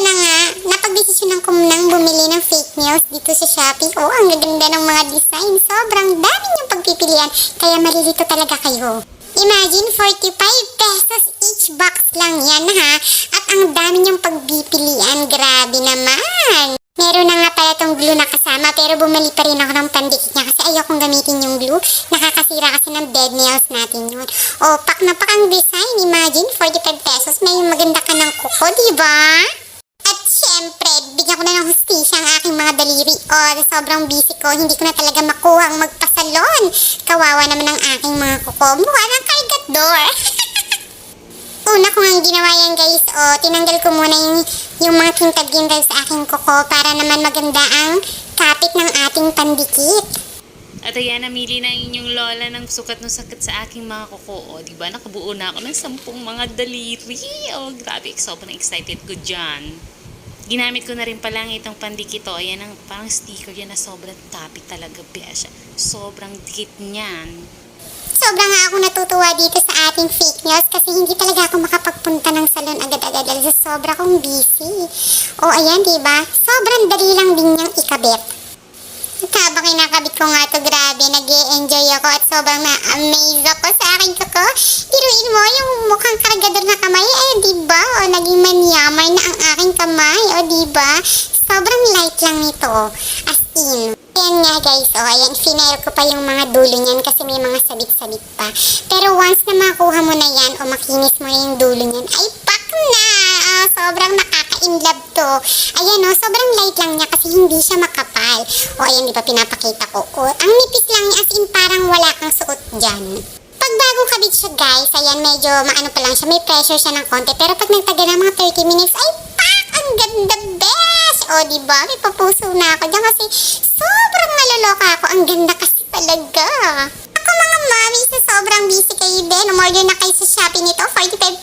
na nga, napagdesisyonan ko nang bumili ng fake nails dito sa Shopee. Oh, ang gaganda ng mga design. Sobrang dami niyong pagpipilian, kaya malilito talaga kayo. Imagine, 45 pesos each box lang yan ha. At ang dami niyong pagpipilian, grabe naman. Meron na nga pala tong glue na kasama pero bumali pa rin ako ng pandikit niya kasi ayokong gamitin yung glue. Nakakasira kasi ng dead nails natin yun. O, pak na pak ang design. Imagine, 45 pesos. May maganda ka ng kuko, di ba? Daliri. O, sobrang busy ko. Hindi ko na talaga makuha ang magpasalon. Kawawa naman ang aking mga kuko. Mukha ng kargat door. Una ko nga ginawa yan guys, o tinanggal ko muna yung, yung mga kintab-kintab sa aking kuko para naman maganda ang kapit ng ating pandikit. At ayan, namili na ang inyong lola ng sukat ng sakit sa aking mga kuko. O, di ba? Nakabuo na ako ng sampung mga daliri. O, grabe. Sobrang excited ko dyan. Ginamit ko na rin pala itong pandikit. O, ayan ang parang sticker yan na sobrang kapit talaga, besya. Sobrang dikit niyan. Sobrang ako natutuwa dito sa ating fake nails kasi hindi talaga ako makapagpunta ng salon agad-agad dahil sa sobra kong busy. O ayan, di ba? Sobrang dali lang din niyang ikabit. Habang kinakabit ko nga to, grabe, nag enjoy ako at sobrang na-amaze ako sa akin kako. Tiruin mo yung mukhang kargador na ba? Sobrang light lang nito, as in. Ayan nga guys, o, ayan, finail ko pa yung mga dulo niyan kasi may mga sabit-sabit pa. Pero once na makuha mo na yan o makinis mo na yung dulo niyan, ay pak na! Ah, sobrang nakaka-inlove to. Ayan o, sobrang light lang niya kasi hindi siya makapal. O ayan, di ba pinapakita ko? O, ang nipis lang niya as in parang wala kang suot dyan. Bagong kabit siya guys, ayan medyo maano pa lang siya, may pressure siya ng konti. Pero pag nagtagal ng mga 30 minutes, ay O di ba may papuso na ako dyan kasi sobrang maloloka ako. Ang ganda kasi talaga. Ako mga mami sa sobrang busy kayo din. Umorder na kayo sa Shopee nito. 45